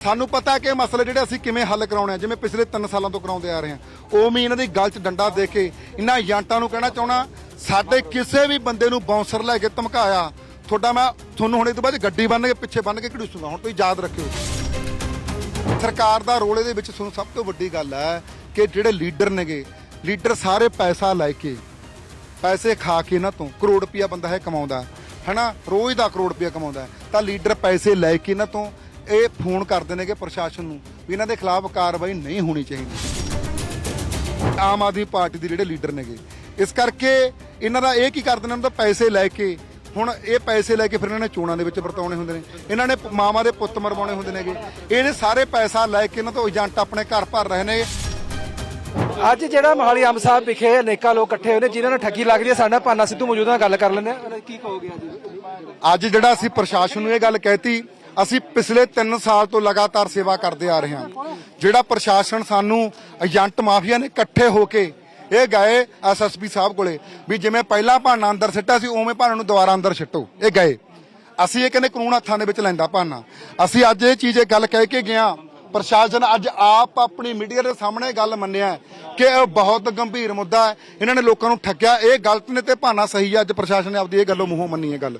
ਸਾਨੂੰ ਪਤਾ ਕਿ ਇਹ ਮਸਲੇ ਜਿਹੜੇ ਅਸੀਂ ਕਿਵੇਂ ਹੱਲ ਕਰਾਉਣੇ ਆ, ਜਿਵੇਂ ਪਿਛਲੇ 3 ਸਾਲਾਂ ਤੋਂ ਕਰਾਉਂਦੇ ਆ ਰਹੇ ਹਾਂ। ਉਹ ਵੀ ਇਹਨਾਂ ਦੀ ਗੱਲ 'ਚ ਡੰਡਾ ਦੇ ਕੇ ਇਹਨਾਂ ਏਜੰਟਾਂ ਨੂੰ ਕਹਿਣਾ ਚਾਹਣਾ ਸਾਡੇ ਕਿਸੇ ਵੀ ਬੰਦੇ ਨੂੰ ਬਾਉਂਸਰ ਲੈ ਕੇ ਧਮਕਾਇਆ, ਤੁਹਾਡਾ ਮੈਂ ਤੁਹਾਨੂੰ ਹੁਣ ਇਹ ਤੋਂ ਬਾਅਦ ਗੱਡੀ ਬੰਨ ਕੇ, ਪਿੱਛੇ ਬੰਨ ਕੇ ਘੜੂਸੂਗਾ ਹੁਣ ਤੁਸੀਂ ਯਾਦ ਰੱਖਿਓ। ਸਰਕਾਰ ਦਾ ਰੋਲ ਇਹਦੇ ਵਿੱਚ ਤੁਹਾਨੂੰ ਸਭ ਤੋਂ ਵੱਡੀ ਗੱਲ ਹੈ ਕਿ ਜਿਹੜੇ ਲੀਡਰ ਨੇਗੇ, ਲੀਡਰ ਸਾਰੇ ਪੈਸਾ ਲੈ ਕੇ, ਪੈਸੇ ਖਾ ਕੇ ਇਹਨਾਂ ਤੋਂ ਕਰੋੜ ਰੁਪਇਆ ਬੰਦਾ ਹੈ ਕਮਾਉਂਦਾ ਹੈਨਾ? ਰੋਜ਼ ਦਾ ਕਰੋੜ ਰੁਪਇਆ ਕਮਾਉਂਦਾ ਤਾਂ ਲੀਡਰ ਪੈਸੇ ਲੈ ਕੇ ਇਹਨਾਂ ਤੋਂ ਇਹ ਫੋਨ ਕਰਦੇ ਨੇਗੇ ਪ੍ਰਸ਼ਾਸਨ ਨੂੰ ਵੀ ਇਹਨਾਂ ਦੇ ਖਿਲਾਫ ਕਾਰਵਾਈ ਨਹੀਂ ਹੋਣੀ ਚਾਹੀਦੀ। ਆਮ ਆਦਮੀ ਪਾਰਟੀ ਦੇ ਜਿਹੜੇ ਲੀਡਰ ਨੇਗੇ। ਇਸ ਕਰਕੇ ਇਹਨਾਂ ਦਾ ਇਹ ਕੀ ਕਰਦੇ ਨੇ ਇਹਨਾਂ ਤੋਂ ਪੈਸੇ ਲੈ ਕੇ ਹੁਣ ਇਹ ਪੈਸੇ ਲੈ ਕੇ ਫਿਰ ਇਹਨਾਂ ਨੇ ਚੋਣਾਂ ਦੇ ਵਿੱਚ ਵਰਤਾਉਣੇ ਹੁੰਦੇ ਨੇ। ਇਹਨਾਂ ਨੇ ਮਾਵਾਂ ਦੇ ਪੁੱਤ ਮਰਵਾਉਣੇ ਹੁੰਦੇ ਨੇਗੇ। ਇਹਨੇ ਸਾਰੇ ਪੈਸਾ ਲੈ ਕੇ ਇਹਨਾਂ ਤੋਂ ਏਜੰਟ ਆਪਣੇ ਘਰ ਭਰ ਰਹੇ ਨੇ। ਅੱਜ ਜਿਹੜਾ ਮਹਾਲੀ ਅੰਬ ਸਾਹਿਬ ਵਿਖੇ ਅਨੇਕਾਂ ਲੋਕ ਇਕੱਠੇ ਹੋਏ ਨੇ ਜਿਨ੍ਹਾਂ ਨੂੰ ਠੱਗੀ ਲੱਗ ਰਹੀ ਹੈ ਸਾਡੇ ਨਾਲ ਪਾਨਾ ਸਿੱਧੂ ਮੌਜੂਦ ਨਾਲ ਗੱਲ ਕਰ ਲੈਂਦੇ ਆ ਕੀ ਕਹੋਗੇ ਅੱਜ ਅੱਜ ਜਿਹੜਾ ਅਸੀਂ ਪ੍ਰਸ਼ਾਸਨ ਨੂੰ ਇਹ ਗੱਲ ਕਹਿਤੀ ਅਸੀਂ ਪਿਛਲੇ 3 ਸਾਲ ਤੋਂ ਲਗਾਤਾਰ ਸੇਵਾ ਕਰਦੇ ਆ ਰਹੇ ਹਾਂ। ਜਿਹੜਾ ਪ੍ਰਸ਼ਾਸਨ ਸਾਨੂੰ ਏਜੰਟ ਮਾਫੀਆ ਨੇ ਇਕੱਠੇ ਹੋ ਕੇ ਇਹ ਗਏ ਐਸਐਸਪੀ ਸਾਹਿਬ ਕੋਲੇ ਵੀ ਜਿਵੇਂ ਪਹਿਲਾਂ ਭਾਨਾ ਅੰਦਰ ਸਿੱਟਿਆ ਸੀ, ਉਵੇਂ ਭਾਨਾ ਨੂੰ ਦੁਬਾਰਾ ਅੰਦਰ ਸਿੱਟੋ। ਇਹ ਗਏ। ਅਸੀਂ ਇਹ ਕਹਿੰਦੇ ਕਾਨੂੰਨ ਹੱਥਾਂ ਦੇ ਵਿੱਚ ਲੈਂਦਾ ਭਾਨਾ। ਅਸੀਂ ਅੱਜ ਇਹ ਚੀਜ਼ ਇਹ ਗੱਲ ਕਹਿ ਕੇ ਗਿਆ ਪ੍ਰਸ਼ਾਸਨ ਅੱਜ ਆਪ ਆਪਣੀ ਮੀਡੀਆ ਦੇ ਸਾਹਮਣੇ ਗੱਲ ਮੰਨਿਆ ਕਿ ਇਹ ਬਹੁਤ ਗੰਭੀਰ ਮੁੱਦਾ ਹੈ। ਇਹਨਾਂ ਨੇ ਲੋਕਾਂ ਨੂੰ ਠੱਗਿਆ। ਇਹ ਗਲਤ ਨੇ ਤੇ ਭਾਨਾ ਸਹੀ ਹੈ। ਅੱਜ ਪ੍ਰਸ਼ਾਸਨ ਨੇ ਆਪਦੀ ਇਹ ਗੱਲੋਂ ਮੂੰਹੋਂ ਮੰਨੀ ਇਹ ਗੱਲ।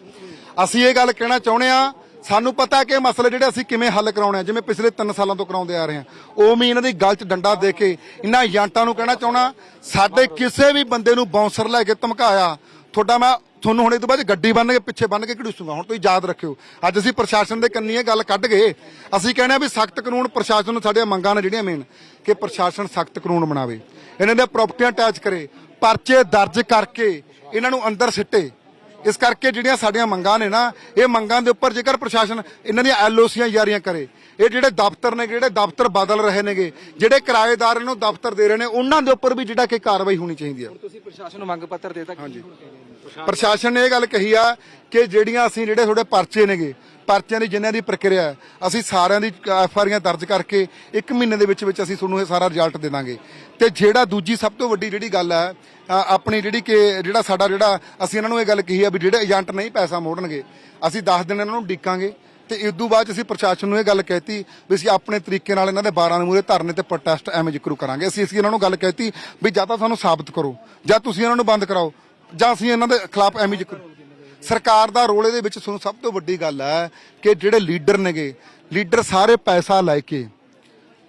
ਅਸੀਂ ਇਹ ਗੱਲ ਕਹਿਣਾ ਚਾਹੁੰਦੇ ਆ ਸਾਨੂੰ ਪਤਾ ਕਿ ਇਹ ਮਸਲੇ ਜਿਹੜੇ ਅਸੀਂ ਕਿਵੇਂ ਹੱਲ ਕਰਾਉਣੇ ਆ, ਜਿਵੇਂ ਪਿਛਲੇ 3 ਸਾਲਾਂ ਤੋਂ ਕਰਾਉਂਦੇ ਆ ਰਹੇ ਹਾਂ ਉਹ ਵੀ ਇਹਨਾਂ ਦੀ ਗੱਲ 'ਚ ਡੰਡਾ ਦੇ ਕੇ ਇਹਨਾਂ ਏਜੰਟਾਂ ਨੂੰ ਕਹਿਣਾ ਚਾਹਣਾ ਸਾਡੇ ਕਿਸੇ ਵੀ ਬੰਦੇ ਨੂੰ ਬਾਉਂਸਰ ਲੈ ਕੇ ਧਮਕਾਇਆ, ਤੁਹਾਡਾ ਮੈਂ ਤੁਹਾਨੂੰ ਹੁਣ ਇਹ ਤੋਂ ਬਾਅਦ ਗੱਡੀ ਬੰਨ ਕੇ ਪਿੱਛੇ ਬੰਨ ਕੇ ਘੜੂਸੂਗਾ ਹੁਣ ਤੁਸੀਂ ਯਾਦ ਰੱਖਿਓ। ਅੱਜ ਅਸੀਂ ਪ੍ਰਸ਼ਾਸਨ ਦੇ ਕੰਨੀ ਇਹ ਗੱਲ ਕੱਢ ਗਏ, ਅਸੀਂ ਕਹਿੰਦੇ ਆ ਵੀ ਸਖਤ ਕਾਨੂੰਨ ਪ੍ਰਸ਼ਾਸਨ ਨੂੰ ਸਾਡੀਆਂ ਮੰਗਾਂ ਨੇ ਜਿਹੜੀਆਂ ਮੇਨ ਕਿ ਪ੍ਰਸ਼ਾਸਨ ਸਖਤ ਕਾਨੂੰਨ ਬਣਾਵੇ। ਇਹਨਾਂ ਦੇ ਪ੍ਰਾਪਰਟੀਆਂ ਅਟੈਚ ਕਰੇ, ਪਰਚੇ ਦਰਜ ਕਰਕੇ ਇਹਨਾਂ ਨੂੰ ਅੰਦਰ ਸਿੱਟੇ। ਇਸ ਕਰਕੇ ਜਿਹੜੀਆਂ ਸਾਡੀਆਂ ਮੰਗਾਂ ਨੇ ਨਾ ਇਹ ਮੰਗਾਂ ਦੇ ਉੱਪਰ ਜੇਕਰ ਪ੍ਰਸ਼ਾਸਨ ਇਹਨਾਂ ਦੀਆਂ ਐਲਓਸੀਆਂ ਜਾਰੀਆਂ ਕਰੇ ਇਹ ਜਿਹੜੇ ਦਫ਼ਤਰ ਨੇ ਜਿਹੜੇ ਦਫ਼ਤਰ ਬਦਲ ਰਹੇ ਨੇਗੇ ਜਿਹੜੇ ਕਿਰਾਏਦਾਰ ਇਹਨੂੰ ਦਫ਼ਤਰ ਦੇ ਰਹੇ ਨੇ ਉਹਨਾਂ ਦੇ ਉੱਪਰ ਵੀ ਜਿਹੜਾ ਕਿ ਕਾਰਵਾਈ ਹੋਣੀ ਚਾਹੀਦੀ ਹੈ ਤੁਸੀਂ ਪ੍ਰਸ਼ਾਸਨ ਨੂੰ ਮੰਗ ਪੱਤਰ ਦੇਤਾ ਹਾਂਜੀ। ਪ੍ਰਸ਼ਾਸਨ ਨੇ ਇਹ ਗੱਲ ਕਹੀ ਆ ਕਿ ਜਿਹੜੀਆਂ ਅਸੀਂ ਜਿਹੜੇ ਤੁਹਾਡੇ ਪਰਚੇ ਨੇਗੇ ਪਰਚਿਆਂ ਦੀ ਜਿਨ੍ਹਾਂ ਦੀ ਪ੍ਰਕਿਰਿਆ ਹੈ, ਅਸੀਂ ਸਾਰਿਆਂ ਦੀ ਐਫ ਆਈਆਂ ਦਰਜ ਕਰਕੇ 1 ਮਹੀਨੇ ਦੇ ਵਿੱਚ ਵਿੱਚ ਅਸੀਂ ਤੁਹਾਨੂੰ ਇਹ ਸਾਰਾ ਰਿਜ਼ਲਟ ਦੇ ਦਾਂਗੇ। ਤੇ ਜਿਹੜਾ ਦੂਜੀ ਸਭ ਤੋਂ ਵੱਡੀ ਜਿਹੜੀ ਗੱਲ ਹੈ ਆਪਣੀ ਜਿਹੜੀ ਕਿ ਜਿਹੜਾ ਸਾਡਾ ਜਿਹੜਾ ਅਸੀਂ ਇਹਨਾਂ ਨੂੰ ਇਹ ਗੱਲ ਕਹੀ ਆ ਵੀ ਜਿਹੜੇ ਏਜੰਟ ਨਹੀਂ ਪੈਸਾ ਮੋੜਨਗੇ ਅਸੀਂ 10 ਦਿਨ ਇਹਨਾਂ ਨੂੰ ਡੀਕਾਂਗੇ ਤੇ ਇਸ ਤੋਂ ਬਾਅਦ ਅਸੀਂ ਪ੍ਰਸ਼ਾਸਨ ਨੂੰ ਇਹ ਗੱਲ ਕਹਿਤੀ ਵੀ ਅਸੀਂ ਆਪਣੇ ਤਰੀਕੇ ਨਾਲ ਇਹਨਾਂ ਦੇ 12 ਦੇ ਮੂਹਰੇ ਧਰਨੇ ਤੇ ਪ੍ਰੋਟੈਸਟ ਐਵੇਂ ਜ਼ਿਕਰੂ ਕਰਾਂਗੇ। ਅਸੀਂ ਅਸੀਂ ਇਹਨਾਂ ਨੂੰ ਗੱਲ ਕਹਿਤੀ ਵੀ ਜਾਂ ਤਾਂ ਸਾਨੂੰ ਸਾਬਤ ਕਰੋ ਜਾਂ ਤੁਸੀਂ ਇਹਨਾਂ ਨੂੰ ਬੰਦ ਕਰਾਓ ਜਾਂ ਅਸੀਂ ਇਹਨਾਂ ਦੇ ਖਿਲਾਫ ਐਵੇਂ ਜ਼ਿਕਰ ਸਰਕਾਰ ਦਾ ਰੋਲ ਇਹਦੇ ਵਿੱਚ ਤੁਹਾਨੂੰ ਸਭ ਤੋਂ ਵੱਡੀ ਗੱਲ ਹੈ ਕਿ ਜਿਹੜੇ ਲੀਡਰ ਨੇਗੇ, ਲੀਡਰ ਸਾਰੇ ਪੈਸਾ ਲੈ ਕੇ,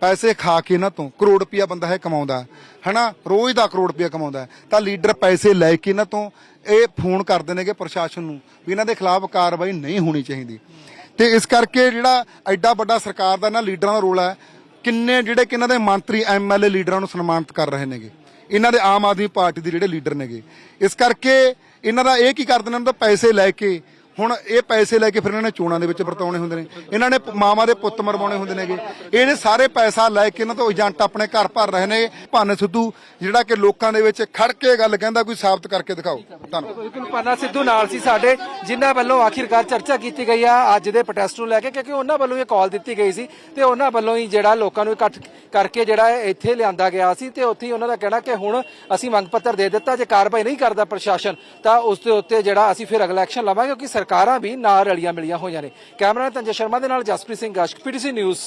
ਪੈਸੇ ਖਾ ਕੇ ਇਹਨਾਂ ਤੋਂ ਕਰੋੜ ਰੁਪਇਆ ਬੰਦਾ ਹੈ ਕਮਾਉਂਦਾ, ਹੈਨਾ? ਰੋਜ਼ ਦਾ ਕਰੋੜ ਰੁਪਇਆ ਕਮਾਉਂਦਾ ਤਾਂ ਲੀਡਰ ਪੈਸੇ ਲੈ ਕੇ ਇਹਨਾਂ ਤੋਂ ਇਹ ਫੋਨ ਕਰਦੇ ਨੇਗੇ ਪ੍ਰਸ਼ਾਸਨ ਨੂੰ ਵੀ ਇਹਨਾਂ ਦੇ ਖਿਲਾਫ ਕਾਰਵਾਈ ਨਹੀਂ ਹੋਣੀ ਚਾਹੀਦੀ। ਤੇ ਇਸ ਕਰਕੇ ਜਿਹੜਾ ਐਡਾ ਵੱਡਾ ਸਰਕਾਰ ਦਾ ਇਹਨਾਂ ਲੀਡਰਾਂ ਦਾ ਰੋਲ ਹੈ, ਕਿੰਨੇ ਜਿਹੜੇ ਕਿ ਇਹਨਾਂ ਦੇ ਮੰਤਰੀ ਐਮਐਲਏ ਲੀਡਰਾਂ ਨੂੰ ਸਨਮਾਨਿਤ ਕਰ ਰਹੇ ਨੇਗੇ। ਇਹਨਾਂ ਦੇ ਆਮ ਆਦਮੀ ਪਾਰਟੀ ਦੇ ਜਿਹੜੇ ਲੀਡਰ ਨੇਗੇ। ਇਸ ਕਰਕੇ ਇਹਨਾਂ ਦਾ ਇਹ ਕੀ ਕਰਦੇ ਨੇ? ਇਹਨਾਂ ਤੋਂ ਪੈਸੇ ਲੈ ਕੇ ਹੁਣ ਇਹ ਪੈਸੇ ਲੈ ਕੇ ਫਿਰ ਇਹਨਾਂ ਨੇ ਚੋਣਾਂ ਦੇ ਵਿੱਚ ਵਰਤਾਉਣੇ ਹੁੰਦੇ ਨੇ। ਇਹਨਾਂ ਨੇ ਪ- ਮਾਵਾਂ ਦੇ ਪੁੱਤ ਮਰਵਾਉਣੇ ਹੁੰਦੇ ਨੇਗੇ। ਇਹਨੇ ਸਾਰੇ ਪੈਸਾ ਲੈ ਕੇ ਇਹਨਾਂ ਤੋਂ ਏਜੰਟ ਆਪਣੇ ਘਰ ਭਰ ਰਹੇ ਨੇ। ਭਾਨ ਸਿੱਧੂ, ਜਿਹੜਾ ਕਿ ਲੋਕਾਂ ਦੇ ਵਿੱਚ ਖੜ ਕੇ ਗੱਲ ਕਹਿੰਦਾ, ਕੋਈ ਸਾਬਤ ਕਰਕੇ ਦਿਖਾਓ। ਧੰਨਵਾਦ। ਬਿਲਕੁਲ ਪਾਨਾ ਸਿੱਧੂ ਨਾਲ ਸੀ ਸਾਡੇ, ਜਿਨ੍ਹਾਂ ਵੱਲੋਂ ਆਖਿਰਕਾਰ ਚਰਚਾ ਕੀਤੀ ਗਈ ਆ ਅੱਜ ਦੇ ਪ੍ਰੋਟੈਸਟ ਨੂੰ ਲੈ ਕੇ, ਕਿਉਂਕਿ ਉਹਨਾਂ ਵੱਲੋਂ ਇਹ ਕਾਲ ਦਿੱਤੀ ਗਈ ਸੀ ਤੇ ਉਹਨਾਂ ਵੱਲੋਂ ਹੀ ਜਿਹੜਾ ਲੋਕਾਂ ਨੂੰ ਇਕੱਠ ਕਰਕੇ ਜਿਹੜਾ ਇੱਥੇ ਲਿਆਂਦਾ ਗਿਆ ਸੀ ਤੇ ਉੱਥੇ ਉਹਨਾਂ ਦਾ ਕਹਿਣਾ ਕਿ ਹੁਣ ਅਸੀਂ ਮੰਗ ਪੱਤਰ ਦੇ ਦਿੱਤਾ, ਜੇ ਕਾਰਵਾਈ ਨਹੀਂ ਕਰਦਾ ਪ੍ਰਸ਼ਾਸਨ, ਤਾਂ ਉਸ ਦੇ ਉੱਤੇ ਜਿਹੜਾ ਅਸੀਂ ਫਿਰ ਅਗਲਾ ਐਕਸ਼ਨ ਲਵਾਂਗੇ, ਕਿਉਂਕਿ ਸਰਕਾਰਾਂ ਵੀ ਨਾਲ ਰਲੀਆਂ ਮਿਲੀਆਂ ਹੋਈਆਂ ਨੇ। ਕੈਮਰਾ ਤੰਜੇ ਸ਼ਰਮਾ ਦੇ ਨਾਲ ਜਸਪ੍ਰੀਤ ਸਿੰਘ ਗਸ਼ਕ ਪੀਟੀਸੀ ਨਿਊਜ਼